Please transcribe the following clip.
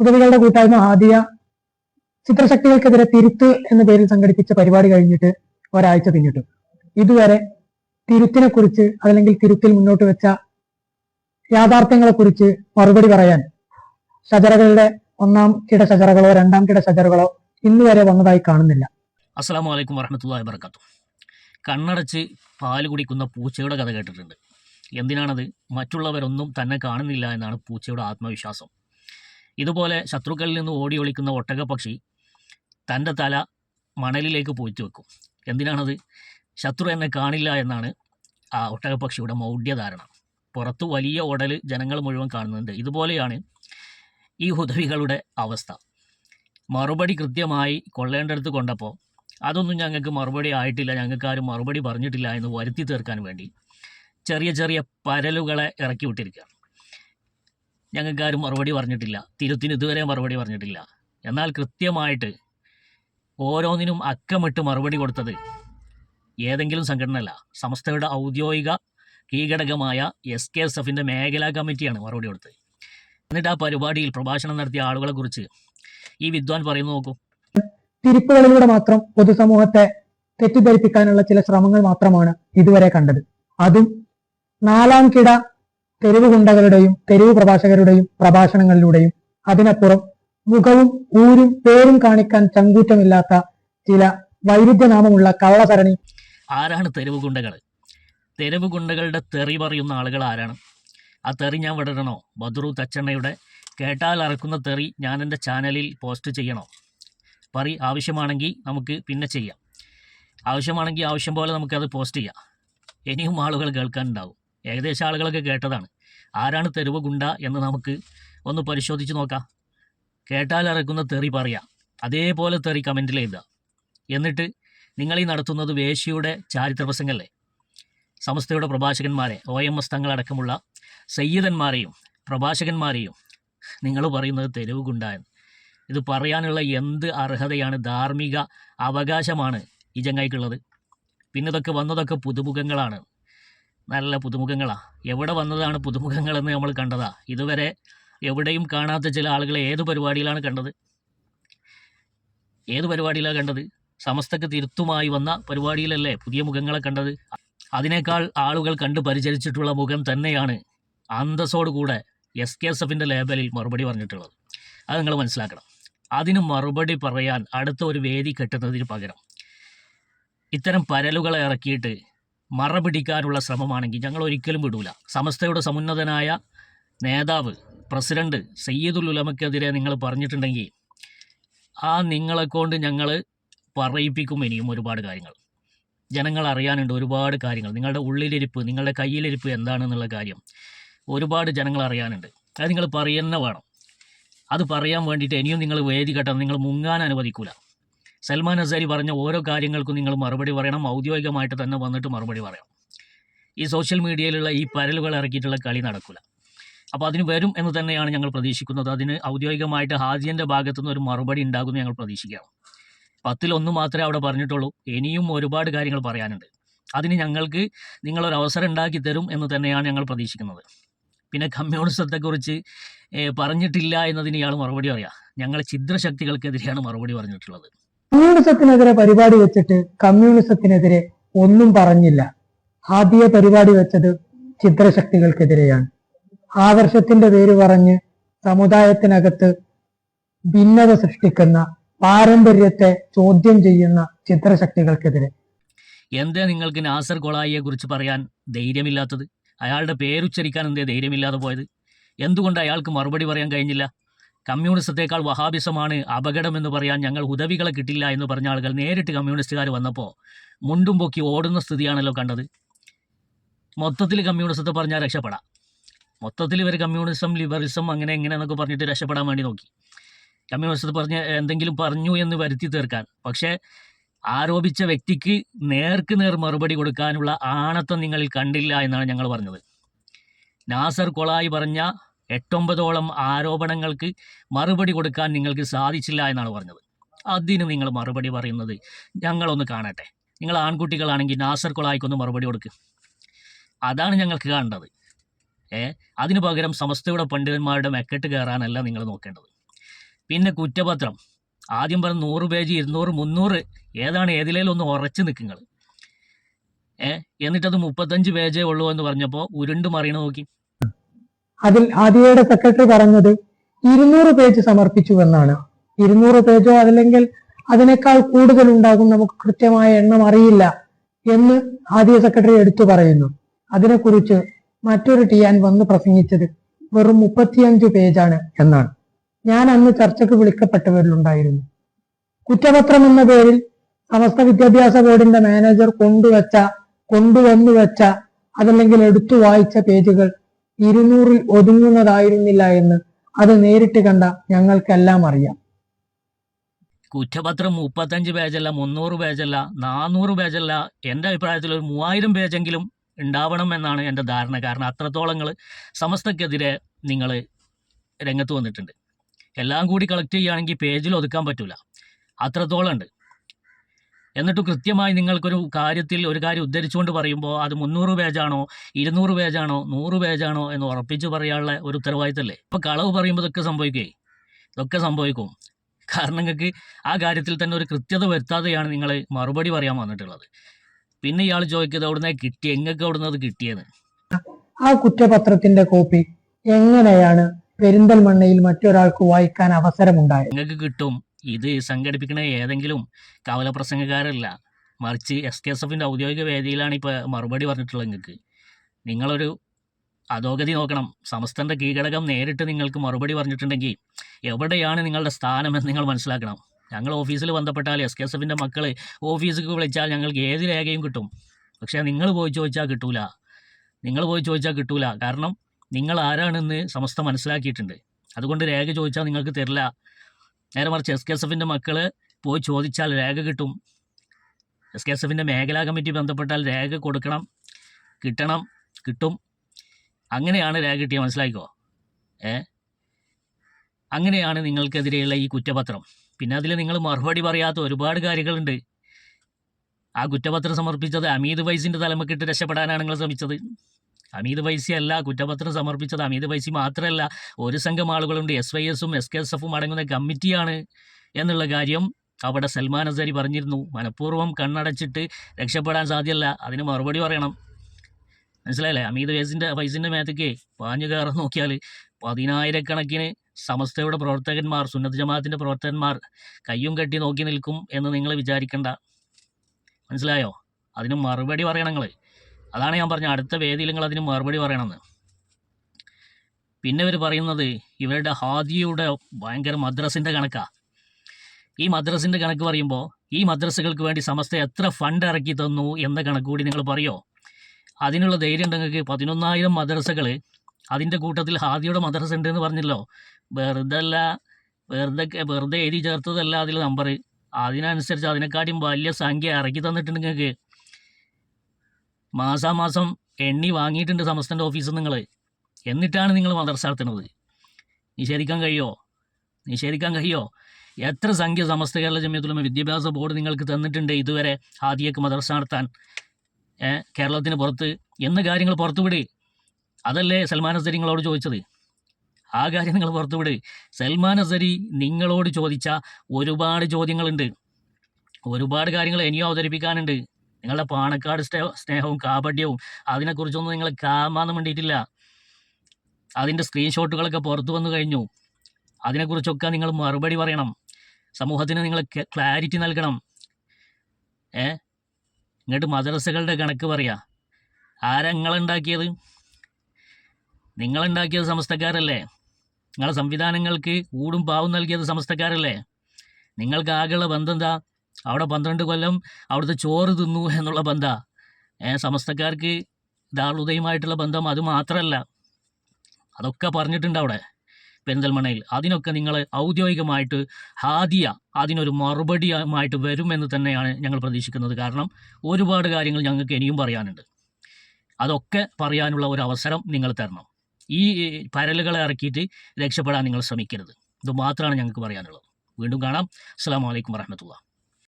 ഉദവികളുടെ കൂട്ടായ്മ ആദ്യ ചിത്രശക്തികൾക്കെതിരെ തിരുത്ത് എന്ന പേരിൽ സംഘടിപ്പിച്ച പരിപാടി കഴിഞ്ഞിട്ട് ഒരാഴ്ച പിന്നിട്ടു. ഇതുവരെ തിരുത്തിനെ കുറിച്ച് അല്ലെങ്കിൽ തിരുത്തിൽ മുന്നോട്ട് വെച്ച യാഥാർത്ഥ്യങ്ങളെ കുറിച്ച് മറുപടി പറയാൻ ഷജറകളുടെ ഒന്നാം കിട ഷജറകളോ രണ്ടാം കിട ഷജറകളോ ഇന്നുവരെ വന്നതായി കാണുന്നില്ല. അസ്സാം വലൈക്കും വറഹമത്തല്ലാ വർക്കാത്തു കണ്ണടച്ച് പാൽ കുടിക്കുന്ന പൂച്ചയുടെ കഥ കേട്ടിട്ടുണ്ട്. എന്തിനാണത്? മറ്റുള്ളവരൊന്നും തന്നെ കാണുന്നില്ല എന്നാണ് പൂച്ചയുടെ ആത്മവിശ്വാസം. ഇതുപോലെ ശത്രുക്കളിൽ നിന്ന് ഓടി ഒളിക്കുന്ന ഒട്ടകപ്പക്ഷി തന്റെ തല മണലിലേക്ക് പൂഴ്ത്തി വെക്കും. എന്തിനാണത്? ശത്രു എന്നെ കാണില്ല എന്നാണ് ആ ഒട്ടകപ്പക്ഷിയുടെ മൗഢ്യധാരണ. പുറത്ത് വലിയ ഉടൽ ജനങ്ങൾ മുഴുവൻ കാണുന്നുണ്ട്. ഇതുപോലെയാണ് ഈ ഹുദവികളുടെ അവസ്ഥ. മറുപടി കൃത്യമായി കൊള്ളേണ്ടടുത്ത് കൊണ്ടപ്പോൾ അതൊന്നും ഞങ്ങൾക്ക് മറുപടി ആയിട്ടില്ല. ഞങ്ങൾക്ക് ആരും മറുപടി പറഞ്ഞിട്ടില്ല എന്ന് വരുത്തി തീർക്കാൻ വേണ്ടി ചെറിയ ചെറിയ പരലുകളെ ഇറക്കി വിട്ടിരിക്കുകയാണ്. ഞങ്ങൾക്ക് ആരും മറുപടി പറഞ്ഞിട്ടില്ല. തിരുത്തിന് ഇതുവരെ മറുപടി പറഞ്ഞിട്ടില്ല. എന്നാൽ കൃത്യമായിട്ട് ഓരോന്നിനും അക്കമിട്ട് മറുപടി കൊടുത്തത് ഏതെങ്കിലും സംഘടനയല്ല. സംസ്ഥയുടെ ഔദ്യോഗിക കീഘടകമായ എസ് കെ എസ് എഫിന്റെ മേഖലാ കമ്മിറ്റിയാണ് മറുപടി കൊടുത്തത്. എന്നിട്ട് ആ പരിപാടിയിൽ പ്രഭാഷണം നടത്തിയ ആളുകളെ കുറിച്ച് ഈ വിദ്വാൻ പറയുന്നു നോക്കൂ. തിരിപ്പുകളിലൂടെ മാത്രം പൊതുസമൂഹത്തെ തെറ്റിദ്ധരിപ്പിക്കാനുള്ള ചില ശ്രമങ്ങൾ മാത്രമാണ് ഇതുവരെ കണ്ടത്. അതും നാലാം കിട തെരുവ് ഗുണ്ടകളുടെയും തെരുവ് പ്രഭാഷകരുടെയും പ്രഭാഷണങ്ങളിലൂടെയും അതിനപ്പുറം മുഖവും ഊരും പേരും കാണിക്കാൻ ചങ്കൂറ്റമില്ലാത്ത ചില വൈരുദ്ധ്യനാമമുള്ള കള്ളസരണി. ആരാണ് തെരുവ് ഗുണ്ടകൾ തെരുവ് ഗുണ്ടകളുടെ തെറി പറയുന്ന ആളുകൾ ആരാണ്? ആ തെറി ഞാൻ വിടരണോ? ബദ്രു തച്ചണ്ണയുടെ കേട്ടാൽ അറക്കുന്ന തെറി ഞാൻ എന്റെ ചാനലിൽ പോസ്റ്റ് ചെയ്യണോ? പറി ആവശ്യമാണെങ്കിൽ നമുക്ക് പിന്നെ ചെയ്യാം. ആവശ്യമാണെങ്കിൽ ആവശ്യം പോലെ നമുക്കത് പോസ്റ്റ് ചെയ്യാം. ഇനിയും ആളുകൾ കേൾക്കാനുണ്ടാവും. ഏകദേശം ആളുകളൊക്കെ കേട്ടതാണ്. ആരാണ് തെരുവ് ഗുണ്ട എന്ന് നമുക്ക് ഒന്ന് പരിശോധിച്ച് നോക്കാം. കേട്ടാൽ ഇറക്കുന്ന തെറി പറയാം. അതേപോലെ തെറി കമന്റിൽ എഴുതുക എന്നിട്ട് നിങ്ങൾ ഈ നടത്തുന്നത് വേശിയുടെ ചാരിത്ര പ്രസംഗമല്ലേ സമസ്തയുടെ പ്രഭാഷകന്മാരെ ഒ എം എസ് തങ്ങളടക്കമുള്ള സയ്യിദന്മാരെയും പ്രഭാഷകന്മാരെയും നിങ്ങൾ പറയുന്നത് തെരുവ് ഗുണ്ടായെന്ന് ഇത് പറയാനുള്ള എന്ത് അർഹതയാണ് ധാർമ്മിക അവകാശമാണ് ഈ ചങ്ങായിക്കുള്ളത്? പിന്നെ ഇതൊക്കെ വന്നതൊക്കെ പുതുമുഖങ്ങളാണ്. നല്ല പുതുമുഖങ്ങളാ. എവിടെ വന്നതാണ് പുതുമുഖങ്ങളെന്ന് നമ്മൾ കണ്ടതാ. ഇതുവരെ എവിടെയും കാണാത്ത ചില ആളുകളെ ഏത് പരിപാടിയിലാണ് കണ്ടത്? ഏത് പരിപാടിയിലാണ് കണ്ടത്? സമസ്തക്ക് തിരുത്തുമായി വന്ന പരിപാടിയിലല്ലേ പുതിയ മുഖങ്ങളെ കണ്ടത്? അതിനേക്കാൾ ആളുകൾ കണ്ട് പരിചരിച്ചിട്ടുള്ള മുഖം തന്നെയാണ് അന്തസ്സോടുകൂടെ എസ് കെ എസ് എഫിന്റെ ലേബലിൽ മറുപടി പറഞ്ഞിട്ടുള്ളത്. അത് നിങ്ങൾ മനസ്സിലാക്കണം. അതിന് മറുപടി പറയാൻ അടുത്ത ഒരു വേദി കെട്ടുന്നതിന് പകരം ഇത്തരം പരലുകളെ ഇറക്കിയിട്ട് മറ പിടിക്കാനുള്ള ശ്രമമാണെങ്കിൽ ഞങ്ങൾ ഒരിക്കലും വിടൂല. സമസ്തയുടെ സമുന്നതനായ നേതാവ് പ്രസിഡന്റ് സയ്യിദുൽ ഉലമക്കെതിരെ നിങ്ങൾ പറഞ്ഞിട്ടുണ്ടെങ്കിൽ ആ നിങ്ങളെക്കൊണ്ട് ഞങ്ങൾ പറയിപ്പിക്കും ഇനിയും ഒരുപാട് കാര്യങ്ങൾ. ജനങ്ങൾ അറിയാനുണ്ട് ഒരുപാട് കാര്യങ്ങൾ. നിങ്ങളുടെ ഉള്ളിലിരിപ്പ് നിങ്ങളുടെ കയ്യിലിരിപ്പ് എന്താണെന്നുള്ള കാര്യം ഒരുപാട് ജനങ്ങൾ അറിയാനുണ്ട്. അത് നിങ്ങൾ പറയുന്ന വേണം. അത് പറയാൻ വേണ്ടിയിട്ട് ഇനിയും നിങ്ങൾ വേദി കെട്ടാൻ നിങ്ങൾ മുങ്ങാൻ അനുവദിക്കൂല. സൽമാൻ അസാരി പറഞ്ഞ ഓരോ കാര്യങ്ങൾക്കും നിങ്ങൾ മറുപടി പറയണം. ഔദ്യോഗികമായിട്ട് തന്നെ വന്നിട്ട് മറുപടി പറയണം ഈ സോഷ്യൽ മീഡിയയിലുള്ള ഈ പരലുകൾ ഇറക്കിയിട്ടുള്ള കളി നടക്കില്ല അപ്പോൾ അതിന് വരും എന്ന് തന്നെയാണ് ഞങ്ങൾ പ്രതീക്ഷിക്കുന്നത്. അതിന് ഔദ്യോഗികമായിട്ട് ഹാജിയന്റെ ഭാഗത്തുനിന്ന് ഒരു മറുപടി ഉണ്ടാകുമെന്ന് ഞങ്ങൾ പ്രതീക്ഷിക്കാം. പത്തിലൊന്ന് മാത്രമേ അവിടെ പറഞ്ഞിട്ടുള്ളൂ. ഇനിയും ഒരുപാട് കാര്യങ്ങൾ പറയാനുണ്ട്. അതിന് ഞങ്ങൾക്ക് നിങ്ങളൊരു അവസരം ഉണ്ടാക്കി തരും എന്ന് തന്നെയാണ് ഞങ്ങൾ പ്രതീക്ഷിക്കുന്നത്. പിന്നെ കമ്മ്യൂണിസത്തെക്കുറിച്ച് പറഞ്ഞിട്ടില്ല എന്നതിന് ഇയാൾ മറുപടി പറയാം. ഞങ്ങൾ ഛിദ്രശക്തികൾക്കെതിരെയാണ് മറുപടി പറഞ്ഞിട്ടുള്ളത്. കമ്മ്യൂണിസത്തിനെതിരെ പരിപാടി വെച്ചിട്ട് കമ്മ്യൂണിസത്തിനെതിരെ ഒന്നും പറഞ്ഞില്ല. ആദ്യ പരിപാടി വെച്ചത് ചിത്രശക്തികൾക്കെതിരെയാണ്. ആദർശത്തിന്റെ പേര് പറഞ്ഞ് സമുദായത്തിനകത്ത് ഭിന്നത സൃഷ്ടിക്കുന്ന പാരമ്പര്യത്തെ ചോദ്യം ചെയ്യുന്ന ചിത്രശക്തികൾക്കെതിരെ. എന്തേ നിങ്ങൾക്ക് നാസർ കൊളായിയെ കുറിച്ച് പറയാൻ ധൈര്യമില്ലാത്തത്? അയാളുടെ പേരുച്ചരിക്കാൻ എന്തേ ധൈര്യമില്ലാതെ പോയത്? എന്തുകൊണ്ട് അയാൾക്ക് മറുപടി പറയാൻ കഴിഞ്ഞില്ല? കമ്മ്യൂണിസത്തേക്കാൾ വഹാബിസമാണ് അപകടമെന്ന് പറയാൻ ഞങ്ങൾ ഉദവികളെ കിട്ടില്ല എന്ന് പറഞ്ഞ ആളുകൾ നേരിട്ട് കമ്മ്യൂണിസ്റ്റുകാർ വന്നപ്പോൾ മുണ്ടും പൊക്കി ഓടുന്ന സ്ഥിതിയാണല്ലോ കണ്ടത്. മൊത്തത്തിൽ കമ്മ്യൂണിസത്തെ പറഞ്ഞാൽ രക്ഷപ്പെടാം. മൊത്തത്തിൽ ഇവർ കമ്മ്യൂണിസം ലിബറലിസം അങ്ങനെ എങ്ങനെ എന്നൊക്കെ പറഞ്ഞിട്ട് രക്ഷപ്പെടാൻ വേണ്ടി നോക്കി. കമ്മ്യൂണിസത്തെ പറഞ്ഞ് എന്തെങ്കിലും പറഞ്ഞു എന്ന് വരുത്തി തീർക്കാൻ. പക്ഷേ ആരോപിച്ച വ്യക്തിക്ക് നേർക്ക് നേർ മറുപടി കൊടുക്കാനുള്ള ആണത്വം നിങ്ങളിൽ കണ്ടില്ല എന്നാണ് ഞങ്ങൾ പറഞ്ഞത്. നാസർ കൊളായി പറഞ്ഞ എട്ടൊമ്പതോളം ആരോപണങ്ങൾക്ക് മറുപടി കൊടുക്കാൻ നിങ്ങൾക്ക് സാധിച്ചില്ല എന്നാണ് പറഞ്ഞത്. അതിന് നിങ്ങൾ മറുപടി പറയുന്നത് ഞങ്ങളൊന്ന് കാണട്ടെ. നിങ്ങൾ ആൺകുട്ടികളാണെങ്കിൽ നാസർ കൊളായിക്കൊന്ന് മറുപടി കൊടുക്ക്. അതാണ് ഞങ്ങൾക്ക് കാണേണ്ടത്. ഏ അതിനു പകരം സമസ്തയുടെ പണ്ഡിതന്മാരുടെ മെക്കെട്ട് കയറാനല്ല നിങ്ങൾ നോക്കേണ്ടത്. പിന്നെ കുറ്റപത്രം. ആദ്യം പറഞ്ഞ നൂറ് പേജ് ഇരുന്നൂറ് മുന്നൂറ് ഏതാണ് ഏതിലേലും ഒന്ന് ഉറച്ചു നിൽക്കുങ്ങൾ ഏ എന്നിട്ടത് മുപ്പത്തഞ്ച് പേജേ ഉള്ളൂ എന്ന് പറഞ്ഞപ്പോൾ ഉരുണ്ട് മറിയണ നോക്കി. അതിൽ ഹാദിയയുടെ സെക്രട്ടറി പറഞ്ഞത് ഇരുന്നൂറ് പേജ് സമർപ്പിച്ചു എന്നാണ്. ഇരുന്നൂറ് പേജോ അതല്ലെങ്കിൽ അതിനേക്കാൾ കൂടുതൽ ഉണ്ടാകും നമുക്ക് കൃത്യമായ എണ്ണം അറിയില്ല എന്ന് ആദ്യ സെക്രട്ടറി എടുത്തു പറയുന്നു. അതിനെക്കുറിച്ച് മറ്റൊരു ടിയാൻ വന്ന് പ്രസംഗിച്ചത് വെറും മുപ്പത്തിയഞ്ച് പേജാണ് എന്നാണ്. ഞാൻ അന്ന് ചർച്ചയ്ക്ക് വിളിക്കപ്പെട്ടവരിലുണ്ടായിരുന്നു. കുറ്റപത്രം എന്ന പേരിൽ സമസ്ത വിദ്യാഭ്യാസ ബോർഡിന്റെ മാനേജർ കൊണ്ടുവച്ച കൊണ്ടുവന്നു വെച്ച അതല്ലെങ്കിൽ എടുത്തു വായിച്ച പേജുകൾ ഇരുന്നൂറിൽ ഒതുങ്ങുന്നതായിരുന്നില്ല എന്ന് അത് നേരിട്ട് കണ്ട ഞങ്ങൾക്കെല്ലാം അറിയാം. കുറ്റപത്രം മുപ്പത്തഞ്ച് പേജല്ല മുന്നൂറ് പേജല്ല നാനൂറ് പേജല്ല എന്റെ അഭിപ്രായത്തിൽ ഒരു മൂവായിരം പേജെങ്കിലും ഉണ്ടാവണം എന്നാണ് എന്റെ ധാരണ. കാരണം അത്രത്തോളം നിങ്ങൾ സമസ്തക്കെതിരെ നിങ്ങൾ രംഗത്ത് വന്നിട്ടുണ്ട്. എല്ലാം കൂടി കളക്ട് ചെയ്യുകയാണെങ്കിൽ പേജിൽ ഒതുക്കാൻ പറ്റില്ല അത്രത്തോളം ഉണ്ട്. എന്നിട്ട് കൃത്യമായി നിങ്ങൾക്കൊരു കാര്യത്തിൽ ഒരു കാര്യം ഉദ്ധരിച്ചുകൊണ്ട് പറയുമ്പോൾ അത് മുന്നൂറ് പേജാണോ ഇരുന്നൂറ് പേജാണോ നൂറ് പേജാണോ എന്ന് ഉറപ്പിച്ച് പറയാനുള്ള ഒരു ഉത്തരവാദിത്തമല്ലേ അപ്പോൾ കളവ് പറയുമ്പോൾ ഇതൊക്കെ സംഭവിക്കേ? ഇതൊക്കെ സംഭവിക്കും. കാരണം നിങ്ങൾക്ക് ആ കാര്യത്തിൽ തന്നെ ഒരു കൃത്യത വരുത്താതെയാണ് നിങ്ങൾ മറുപടി പറയാൻ വന്നിട്ടുള്ളത്. പിന്നെ ഇയാൾ ചോദിക്കുന്നത് അവിടുന്ന് കിട്ടി എങ്ങൾക്ക് അവിടുന്ന് അത് കിട്ടിയത് ആ കുറ്റപത്രത്തിന്റെ കോപ്പി എങ്ങനെയാണ് പെരിന്തൽമണ്ണയിൽ മറ്റൊരാൾക്ക് വായിക്കാൻ അവസരമുണ്ടായത്? നിങ്ങൾക്ക് കിട്ടും. ഇത് സംഘടിപ്പിക്കുന്ന ഏതെങ്കിലും കവല പ്രസംഗക്കാരല്ല മറിച്ച് എസ് കെ എസ് എഫിന്റെ ഔദ്യോഗിക വേദിയിലാണ് ഇപ്പോൾ മറുപടി പറഞ്ഞിട്ടുള്ളത് നിങ്ങൾക്ക് നിങ്ങളൊരു അധോഗതി നോക്കണം. സമസ്തന്റെ കീഴടകം നേരിട്ട് നിങ്ങൾക്ക് മറുപടി പറഞ്ഞിട്ടുണ്ടെങ്കിൽ എവിടെയാണ് നിങ്ങളുടെ സ്ഥാനമെന്ന് നിങ്ങൾ മനസ്സിലാക്കണം. ഞങ്ങൾ ഓഫീസിൽ ബന്ധപ്പെട്ടാൽ എസ് കെ എസ് എഫിന്റെ മക്കൾ ഓഫീസിൽ വിളിച്ചാൽ ഞങ്ങൾക്ക് ഏത് രേഖയും കിട്ടും. പക്ഷേ നിങ്ങൾ പോയി ചോദിച്ചാൽ കിട്ടൂല. നിങ്ങൾ പോയി ചോദിച്ചാൽ കിട്ടൂല. കാരണം നിങ്ങൾ ആരാണെന്ന് സമസ്ത മനസ്സിലാക്കിയിട്ടുണ്ട്. അതുകൊണ്ട് രേഖ ചോദിച്ചാൽ നിങ്ങൾക്ക് തരില്ല. നേരെ മറിച്ച് എസ് കെ എസ് എഫിന്റെ മക്കൾ പോയി ചോദിച്ചാൽ രേഖ കിട്ടും. എസ് കെ എസ് എഫിന്റെ മേഖലാ കമ്മിറ്റി ബന്ധപ്പെട്ടാൽ രേഖ കൊടുക്കണം കിട്ടണം കിട്ടും. അങ്ങനെയാണ് രേഖ കിട്ടിയ മനസ്സിലാക്കിക്കോ ഏ? അങ്ങനെയാണ് നിങ്ങൾക്കെതിരെയുള്ള ഈ കുറ്റപത്രം. പിന്നെ അതിൽ നിങ്ങൾ മറുപടി പറയാത്ത ഒരുപാട് കാര്യങ്ങളുണ്ട്. ആ കുറ്റപത്രം സമർപ്പിച്ചത് അമീത് വൈസിന്റെ തലമുക്കിട്ട് രക്ഷപ്പെടാനാണ് നിങ്ങൾ ശ്രമിച്ചത്. അമീദ് വൈസി അല്ല കുറ്റപത്രം സമർപ്പിച്ചത് അമീത് വൈസി മാത്രമല്ല ഒരു സംഘം ആളുകളുണ്ട് എസ് വൈ എസും എസ് കെ എസ് എഫും അടങ്ങുന്ന കമ്മിറ്റിയാണ് എന്നുള്ള കാര്യം അവിടെ സൽമാൻ അസാരി പറഞ്ഞിരുന്നു. മനഃപൂർവം കണ്ണടച്ചിട്ട് രക്ഷപ്പെടാൻ സാധ്യല്ല അതിന് മറുപടി പറയണം. മനസ്സിലായില്ലേ? അമീത് വൈസിന്റെ വൈസിന്റെ മേത്തേക്ക് പാഞ്ഞു കയറാൻ നോക്കിയാൽ പതിനായിരക്കണക്കിന് സമസ്തയുടെ പ്രവർത്തകന്മാർ സുന്നത്ത് ജമാഅത്തിന്റെ പ്രവർത്തകന്മാർ കയ്യും കെട്ടി നോക്കി നിൽക്കും എന്ന് നിങ്ങൾ വിചാരിക്കണ്ട. മനസ്സിലായോ? അതിന് മറുപടി പറയണം അതാണ് ഞാൻ പറഞ്ഞത്. അടുത്ത വേദിയിൽ നിങ്ങൾ അതിന് മറുപടി പറയണമെന്ന്. പിന്നെ ഇവർ പറയുന്നത് ഇവരുടെ ഹാദിയുടെ ഭയങ്കര മദ്രസിന്റെ കണക്കാണ് ഈ മദ്രസിന്റെ കണക്ക് പറയുമ്പോൾ ഈ മദ്രസകൾക്ക് വേണ്ടി സമസ്ത എത്ര ഫണ്ട് ഇറക്കി തന്നു എന്ന കണക്ക് കൂടി നിങ്ങൾ പറയോ? അതിനുള്ള ധൈര്യം ഉണ്ടെങ്കിൽ പതിനൊന്നായിരം മദ്രസകൾ അതിന്റെ കൂട്ടത്തിൽ ഹാദിയുടെ മദ്രസ ഉണ്ട് എന്ന് പറഞ്ഞല്ലോ. വെറുതെ അല്ല വെറുതെ വെറുതെ എഴുതി ചേർത്തതല്ല അതിൽ നമ്പർ അതിനനുസരിച്ച് അതിനെക്കാട്ടിയും വലിയ സംഖ്യ ഇറക്കി തന്നിട്ടുണ്ടെങ്കിൽ മാസാമാസം എണ്ണി വാങ്ങിയിട്ടുണ്ട് സമസ്തന്റെ ഓഫീസിൽ നിങ്ങൾ എന്നിട്ടാണ് നിങ്ങൾ മദർസ നടത്തുന്നത്. നിഷേധിക്കാൻ കഴിയോ? നിഷേധിക്കാൻ കഴിയോ? എത്ര സംഖ്യ സമസ്ത കേരള ജമിയത്തുലമ വിദ്യാഭ്യാസ ബോർഡ് നിങ്ങൾക്ക് തന്നിട്ടുണ്ട് ഇതുവരെ ആദ്യമൊക്കെ മദർസ നടത്താൻ? കേരളത്തിന് പുറത്ത് എന്ന കാര്യങ്ങൾ പുറത്തുവിട് അതല്ലേ സൽമാൻ അസരി നിങ്ങളോട് ചോദിച്ചത്? ആ കാര്യം നിങ്ങൾ പുറത്തുവിട് സൽമാൻ അസരി നിങ്ങളോട് ചോദിച്ച ഒരുപാട് ചോദ്യങ്ങളുണ്ട്. ഒരുപാട് കാര്യങ്ങൾ ഇനിയും അവതരിപ്പിക്കാനുണ്ട്. നിങ്ങളുടെ പാണക്കാട് സ്നേഹ സ്നേഹവും കാപട്യവും അതിനെക്കുറിച്ചൊന്നും നിങ്ങൾ കാമാന്ന് വേണ്ടിയിട്ടില്ല അതിന്റെ സ്ക്രീൻഷോട്ടുകളൊക്കെ പുറത്തു വന്നു കഴിഞ്ഞു. അതിനെക്കുറിച്ചൊക്കെ നിങ്ങൾ മറുപടി പറയണം. സമൂഹത്തിന് നിങ്ങൾ ക്ലാരിറ്റി നൽകണം. ഏ? ഇങ്ങോട്ട് മദ്രസകളുടെ കണക്ക് പറയാ. ആരാ നിങ്ങളുണ്ടാക്കിയത്? നിങ്ങളുണ്ടാക്കിയത് സമസ്തക്കാരല്ലേ? നിങ്ങളെ സംവിധാനങ്ങൾക്ക് ഊടും പാവും നൽകിയത് സമസ്തക്കാരല്ലേ? നിങ്ങൾക്ക് ആകെയുള്ള ബന്ധം എന്താ? അവിടെ പന്ത്രണ്ട് കൊല്ലം അവിടുത്തെ ചോറ് തിന്നു എന്നുള്ള ബന്ധ. സമസ്തക്കാർക്ക് ദാളുദയുമായിട്ടുള്ള ബന്ധം അത് മാത്രമല്ല അതൊക്കെ പറഞ്ഞിട്ടുണ്ട് അവിടെ പെരിന്തൽമണയിൽ അതിനൊക്കെ നിങ്ങൾ ഔദ്യോഗികമായിട്ട് ഹാദിയ അതിനൊരു മറുപടിയുമായിട്ട് വരുമെന്ന് തന്നെയാണ് ഞങ്ങൾ പ്രതീക്ഷിക്കുന്നത്. കാരണം ഒരുപാട് കാര്യങ്ങൾ ഞങ്ങൾക്ക് ഇനിയും പറയാനുണ്ട്. അതൊക്കെ പറയാനുള്ള ഒരു അവസരം നിങ്ങൾ തരണം. ഈ പരലുകളെ ഇറക്കിയിട്ട് രക്ഷപ്പെടാൻ നിങ്ങൾ ശ്രമിക്കരുത്. ഇത് മാത്രമാണ് ഞങ്ങൾക്ക് പറയാനുള്ളത്. വീണ്ടും കാണാം. അസ്സാം വലൈക്കും വരഹമത്തുള്ള